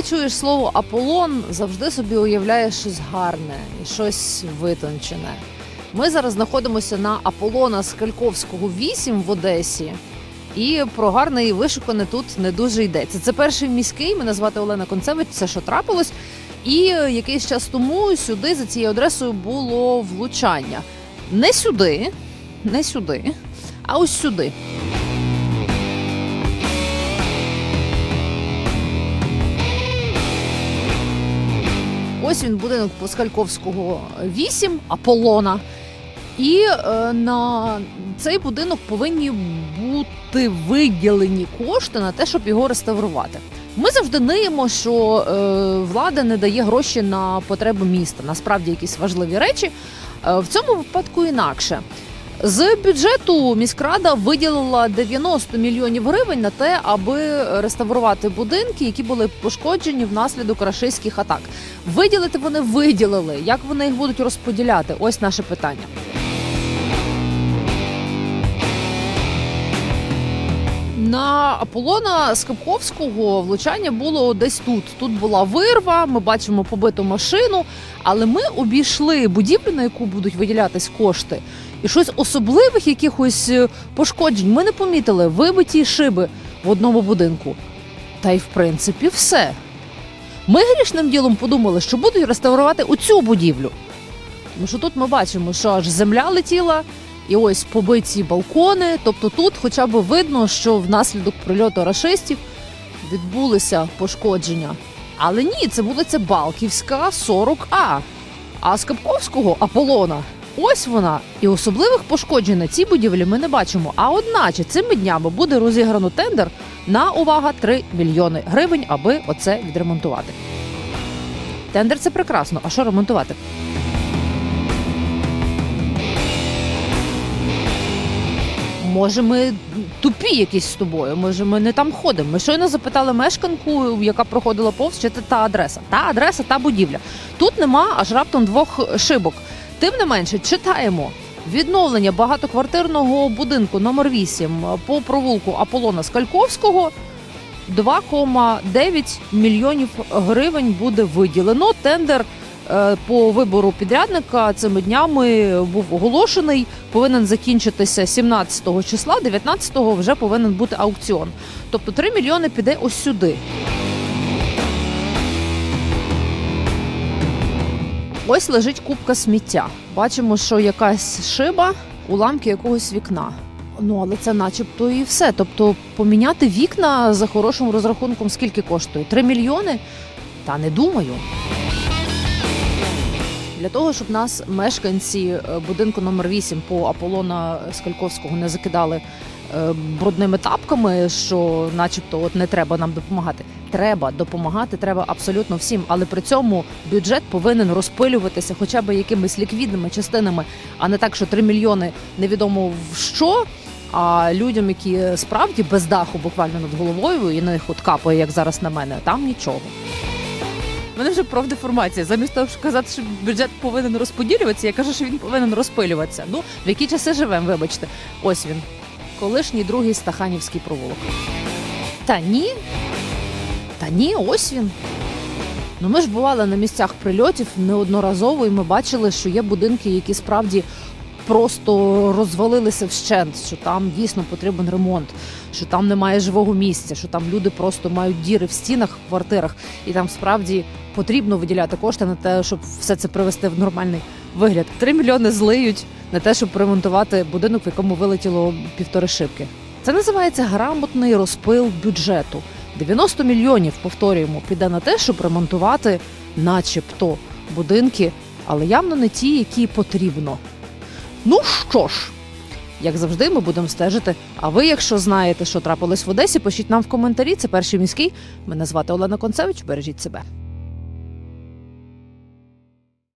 Коли чуєш слово Аполлон, завжди собі уявляєш щось гарне і щось витончене. Ми зараз знаходимося на Аполлона Скальковського 8 в Одесі. І про гарне і вишукане тут не дуже йдеться. Це перший міський. Мене звати Олена Концевич. Це що трапилось. І якийсь час тому сюди за цією адресою було влучання. Не сюди, не сюди, а ось сюди. Ось він будинок Поскальковського 8 Аполлона. І е, на цей будинок повинні бути виділені кошти на те, щоб його реставрувати. Ми завжди ниємо, що е, влада не дає гроші на потреби міста. Насправді якісь важливі речі. Е, в цьому випадку інакше. З бюджету міськрада виділила 90 мільйонів гривень на те, аби реставрувати будинки, які були пошкоджені внаслідок рашистських атак. Виділити вони виділили. Як вони їх будуть розподіляти? Ось наше питання. На Аполлона Скапковського влучання було десь тут. Тут була вирва, ми бачимо побиту машину, але ми обійшли будівлю, на яку будуть виділятись кошти, і щось особливих якихось е, пошкоджень ми не помітили. Вибиті шиби в одному будинку. Та й в принципі все. Ми грішним ділом подумали, що будуть реставрувати оцю будівлю. Тому що тут ми бачимо, що аж земля летіла, і ось побиті балкони. Тобто тут хоча б видно, що внаслідок прильоту рашистів відбулися пошкодження. Але ні, це вулиця Балківська, 40А. А з Капковського Аполлона. Ось вона. І особливих пошкоджень на цій будівлі ми не бачимо. А одначе цими днями буде розіграно тендер на увага 3 мільйони гривень, аби оце відремонтувати. Тендер це прекрасно. А що ремонтувати? Може, ми тупі якісь з тобою. Може, ми не там ходимо. Ми щойно запитали мешканку, яка проходила повз, чи це та адреса. Та адреса, та будівля. Тут нема аж раптом двох шибок. Тим не менше, читаємо. Відновлення багатоквартирного будинку номер 8 по провулку Аполлона Скальковського 2,9 мільйонів гривень буде виділено. Тендер по вибору підрядника цими днями був оголошений. Повинен закінчитися 17 числа, 19-го вже повинен бути аукціон. Тобто 3 мільйони піде ось сюди. Ось лежить купка сміття. Бачимо, що якась шиба, уламки якогось вікна. Ну, але це начебто і все. Тобто поміняти вікна за хорошим розрахунком скільки коштує? 3 мільйони? Та не думаю. Для того, щоб нас мешканці е, будинку номер 8 по Аполлона Скальковського не закидали е, брудними тапками, що начебто от не треба нам допомагати. Треба допомагати, треба абсолютно всім, але при цьому бюджет повинен розпилюватися хоча б якимись ліквідними частинами, а не так, що 3 мільйони невідомо в що. А людям, які справді без даху буквально над головою, і на них от капає, як зараз на мене, там нічого. Мене вже профдеформація. Замість того, щоб казати, що бюджет повинен розподілюватися, я кажу, що він повинен розпилюватися. Ну, в які часи живемо, вибачте. Ось він. Колишній другий Стаханівський провулок. Та ні. Та ні, ось він. Ну ми ж бували на місцях прильотів неодноразово, і ми бачили, що є будинки, які справді просто розвалилися вщент, що там дійсно потрібен ремонт, що там немає живого місця, що там люди просто мають діри в стінах в квартирах, і там справді потрібно виділяти кошти на те, щоб все це привести в нормальний вигляд. Три мільйони злиють на те, щоб ремонтувати будинок, в якому вилетіло півтори шибки. Це називається грамотний розпил бюджету. 90 мільйонів, повторюємо, піде на те, щоб ремонтувати, начебто, будинки, але явно не ті, які потрібно. Ну що ж, як завжди, ми будемо стежити. А ви, якщо знаєте, що трапилось в Одесі, пишіть нам в коментарі. Це перший міський. Мене звати Олена Концевич. Бережіть себе.